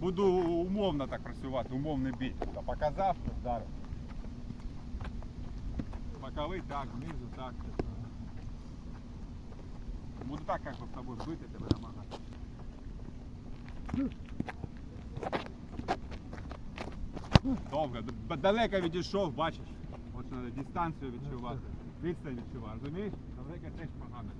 Буду умовно так працювати, умовний бій. Та Показав, вдарив. Боковий так, знизу так. Буду так як би з тобою бити тебе намагати. Довго, далеко відійшов, бачиш. От треба дистанцію відчувати. Відстань відчувати. Розумієш? Далеко теж погано.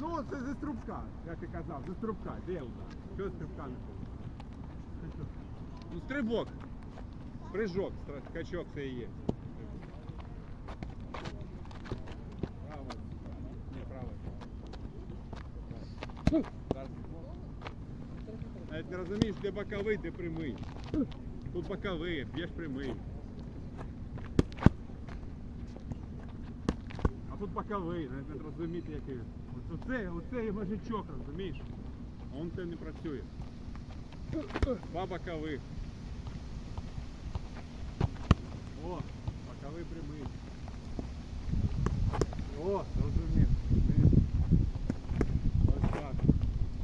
Ну, це зі струбка, як ти казав, зі струбка. Де удар? Чого струбка не було? Ну, стрибок. Прыжок, стра- скачок це і є. Право. Ні, право. Зараз. Навіть не розумієш, де боковий, де прямий. Тут боковий, б'єш прямий. А тут боковий, навіть не розуміти, який. Ось Оце, оце і мажичок, розумієш? А он це не працює. Два бокових. О, боковий прямий. О, зрозумів.